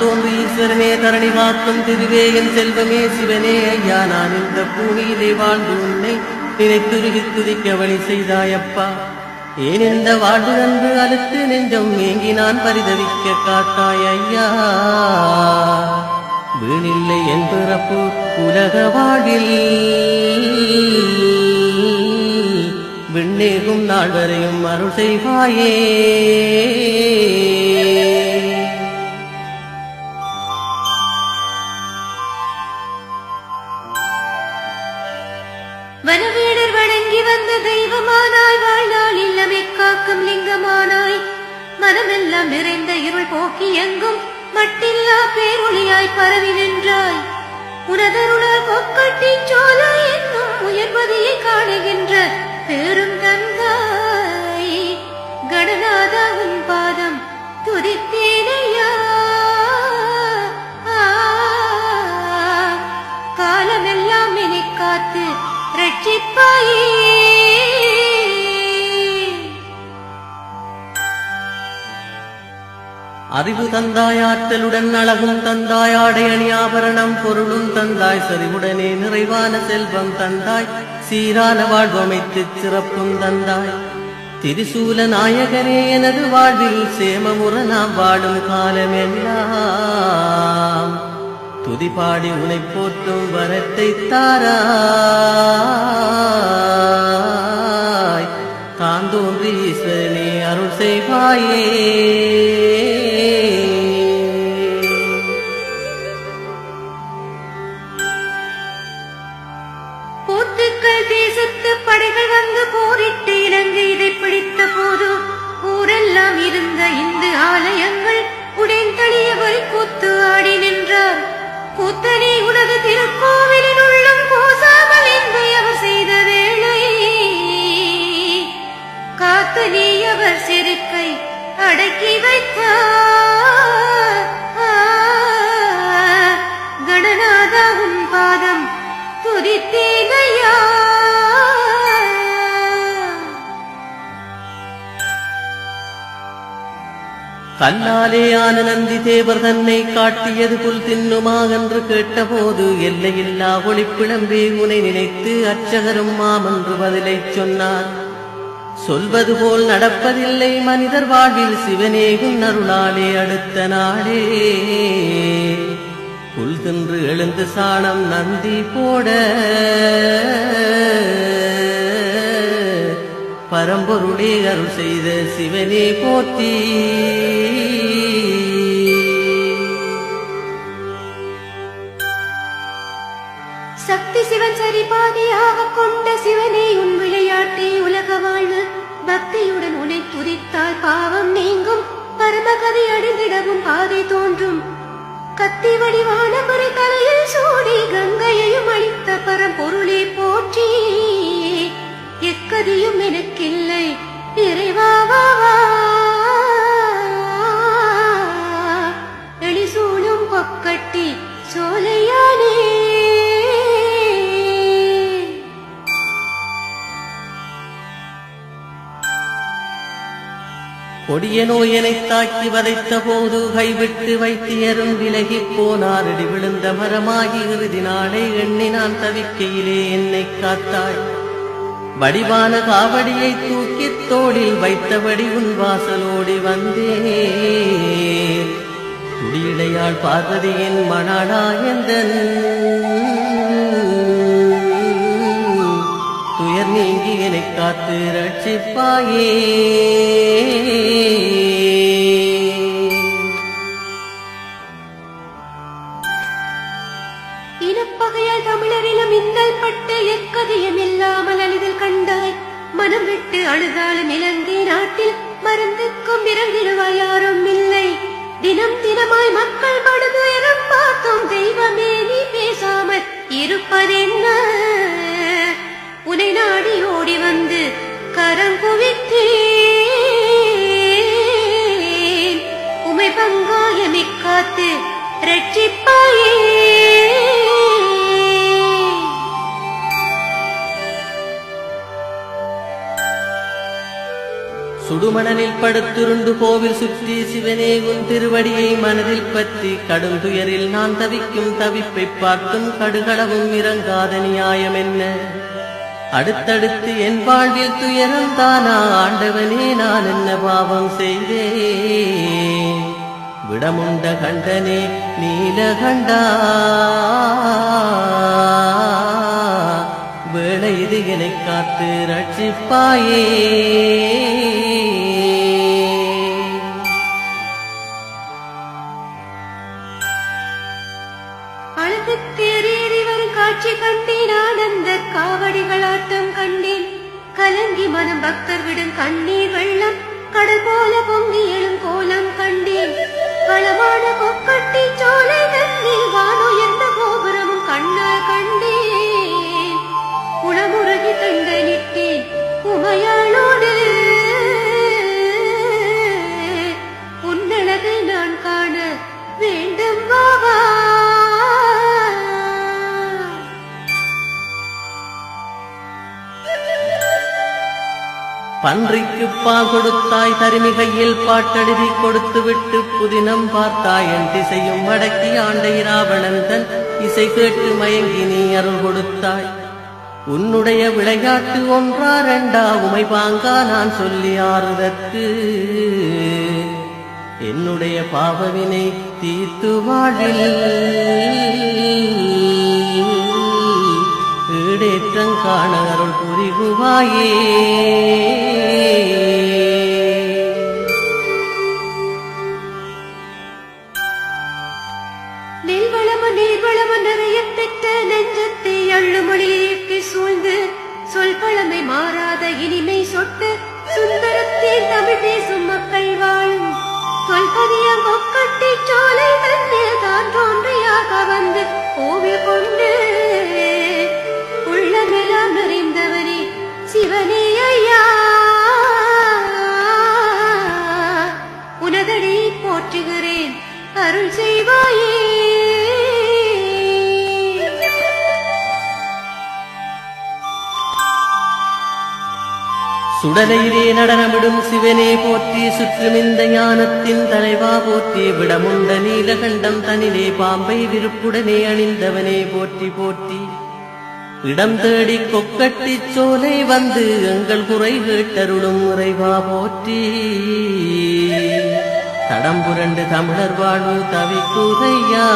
தான் தோன்றி ஈஸ்வரனே தரணி காக்கும் திருவே என் செல்வமே சிவனே ஐயா. நான் இந்த பூமியிலே வாழ்ந்து உன்னை நினைத்துருகி துதிக்க வழி செய்தாயப்பா. ஏன் இந்த வாழ்வு அன்று அழுத்து நெஞ்சம் ஏங்கி நான் பரிதவிக்க காத்தாய் ஐயா. வீணில்லை என் பிறப்பு உலக வாழ்வில். விண்ணேகும் நாள் வரையும் அருள் செய்வாயே. மனமெல்லாம் நிறைந்த இருள் போக்கி எங்கும் மட்டில்லா பேரொளியாய் பரவி நின்றாய். உனதருளால் கொக்கட்டி சோலை என்னும் உயர்வதியை காணுகின்ற பெரும் தந்தாய். கடநாத உன் பாதம் துதித்தேனையா? காலமெல்லாம் என்னை காத்து ரட்சிப்பாயே. அறிவு தந்தாய் ஆற்றலுடன் அழகும் தந்தாய் ஆடை அணி ஆபரணம் பொருளும் தந்தாய் சரிவுடனே நிறைவான செல்வம் தந்தாய் சீரான வாழ்வமைத்து சிறப்பும் தந்தாய். திரிசூல நாயகரே எனது வாழ்வில் சேமமுற நாம் வாழும் காலம் எல்லாம். துதிபாடி உனை போற்றும் வரத்தை தாராய். தான் தோன்றி ஈஸ்வரனே அருள் செய்வாயே. தேசத்து படைகள் வந்து போரிட்டு இலங்கை இதை பிடித்த போது ஊரெல்லாம் இருந்த இந்து ஆலயங்கள் உடன்தளிய வரி கூத்து ஆடி நின்றார். கூத்தனே உனது திருக்கோவிலின் கல்லாலே ஆன நந்தி தேவர் தன்னை காட்டியது புல் தின்னுமா என்று கேட்டபோது எல்லையில்லா ஒளிப்பிழம்பே உனை நினைத்து அர்ச்சகரும் மாமென்று பதிலைச் சொன்னார். சொல்வது போல் நடப்பதில்லை மனிதர் வாழ்வில் சிவனேகும் அருளாலே அடுத்த நாளே. புல் தின்று எழுந்து சாணம் நந்தி போட பரம்பொருளே அருள் செய்த சிவனே போற்றி. சக்தி சிவன் சரிபாதியாக கொண்ட சிவனே உன் விளையாட்டே உலக வாழ்வு. பக்தியுடன் உனை துதித்தால் பாவம் நீங்கும். பரமகதை அடைந்திடவும் பாதை தோன்றும். கத்தி வடிவான மறை தலையில் சூடி கங்கையையும் அழித்த பரம்பொருளே போற்றி. கதியும் எனக்கில்லை இறைவாவா எளிசூழும் கொக்கட்டி சோலையானே. கொடிய நோயனை தாக்கி வதைத்த போது கைவிட்டு வைத்தியரும் விலகிப் போனார் இடி விழுந்த மரமாகி இறுதி நாளை எண்ணி நான் தவிக்கையிலே என்னை காத்தாய். வடிவான காவடியை தூக்கி தோளில் வைத்தபடி உன் வாசலோடி வந்தே. குடியிடையாள் பார்வதியின் மணாளாயந்தன் துயர் நீங்கி என்னை காத்து ரட்சிப்பாயே. மருந்துக்கும் இறங்கிடுவாய் இல்லை. தினம் தினமாய் மக்கள் படுதுயரம் பார்த்தோம் தெய்வமே நீ பேசாமல் இருப்பதென்ன? உனை நாடி ஓடி வந்து கரம் குவித்தேன். உமை பங்காயமை காத்து ரட்சிப்பாயே. சுடுமணலில் படுத்துருண்டு கோவில் சுற்றி சிவனே உன் திருவடியை மனதில் பற்றி கடும் துயரில் நான் தவிக்கும் தவிப்பை பார்த்தும் கடுகளவும் இறங்காத நியாயம் என்ன? அடுத்தடுத்து என் வாழ்வில் துயரம் தானா? ஆண்டவனே நான் என்ன பாவம் செய்தேன்? விடமுண்ட கண்டனே நீலகண்டா வேளை இது என்னைக் காத்து ரட்சிப்பாயே. அழகு தேரேறி வரும் காட்சி கண்டேன் ஆனந்த காவடிகள் ஆட்டம் கண்டேன். கலங்கி மனம் பக்தர் விடும் கண்ணீர் வெள்ளம் கடல் போல பொங்கி எழும் கோலம் கண்டேன். வளமான கொக்கட்டி சோலை பன்றிக்கு பால் கொடுத்தாய் தருமி கையில் பாட்டெழுதி கொடுத்து விட்டு புதினம் பார்த்தாய் என் திசையும் வடக்கி ஆண்டை ராவணன் தன் இசை கேட்டு மயங்கி நீ அருள் கொடுத்தாய். உன்னுடைய விளையாட்டு ஒன்றா ரெண்டா உமை பாங்கா நான் சொல்லி ஆறுதற்கு. என்னுடைய பாவவினை தீர்த்து வாழில் ஈடேற்றம் அருள் புரிகுவாயே சுடலையிலே நடனமிடும் சிவனே போற்றி சுற்றும் இந்த ஞானத்தின் தலைவா போற்றி விடமுண்ட நீலகண்டம் தனிலே பாம்பை விருப்புடனே அணிந்தவனே போற்றி போற்றி. இடம் தேடி கொக்கட்டி சோலை வந்து எங்கள் குறை கேட்டருளும் முறைவா போற்றி. தடம் புரண்டு தமிழர் வாழ்வு தவிக்குதையா.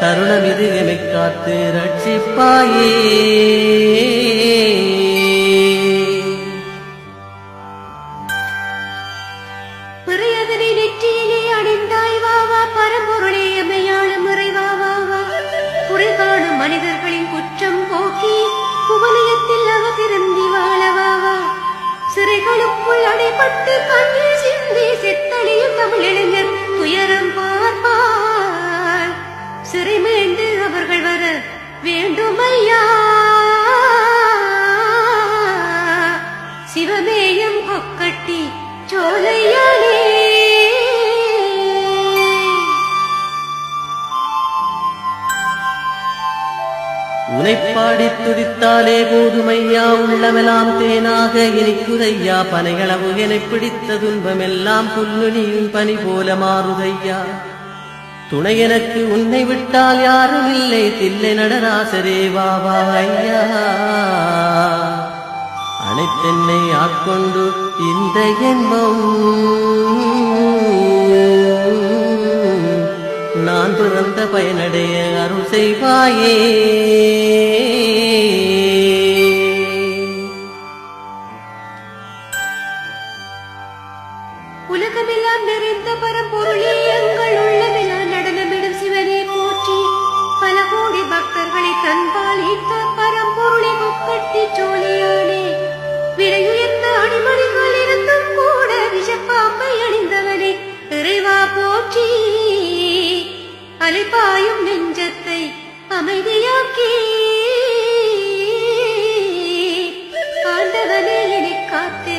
தருணம் இது எமைக் காத்து ரட்சிப்பாயே. பிறையதனை நெற்றியிலே அடைந்தாய் வாவா பரம்பொருளே எமையாளும் இறைவாவா குறை மனிதர்களின் குற்றம் போக்கி குவலயத்தில் அவதிருந்தி வாழவாவா சிறைகளுக்குள் அடைபட்டு கண்ணீர் சிந்தி செத்தளியும் தமிழ் இளைஞர் உனைப்பாடி துடித்தாலே போதுமையா உள்ளமெல்லாம் தேனாக இனிக்குதையா? பனைகளவு எனப் பிடித்த துன்பமெல்லாம் புல்லுனியும் பனி போல மாறுதையா? துணை எனக்கு உன்னை விட்டால் யாரும் இல்லை தில்லை நடராசரே வாவா ஐயா. அனைத்தென்னை ஆட்கொண்டு இந்த என்பம் நான் துறந்த பயனடைய அருள் செய்வாயே. உலகமெல்லாம் நிறைந்த பரம்பொருளே எங்கள் உள்ளமெல்லாம் நடனமிடும் சிவனே போற்றி. பல கோடி பக்தர்களை தன்பால் ஈர்த்த பரம்பொருளை முக்கட்டி சோழியானே. விலையுயர்ந்த அடிமணிகள் இருந்தும் கூட விஷப்பாம்பை அணிந்தவனே. இறைவா போற்றி. அலைபாயும் நெஞ்சத்தை அமைதியாக்கி. ஆண்டவனே என்னை காத்து.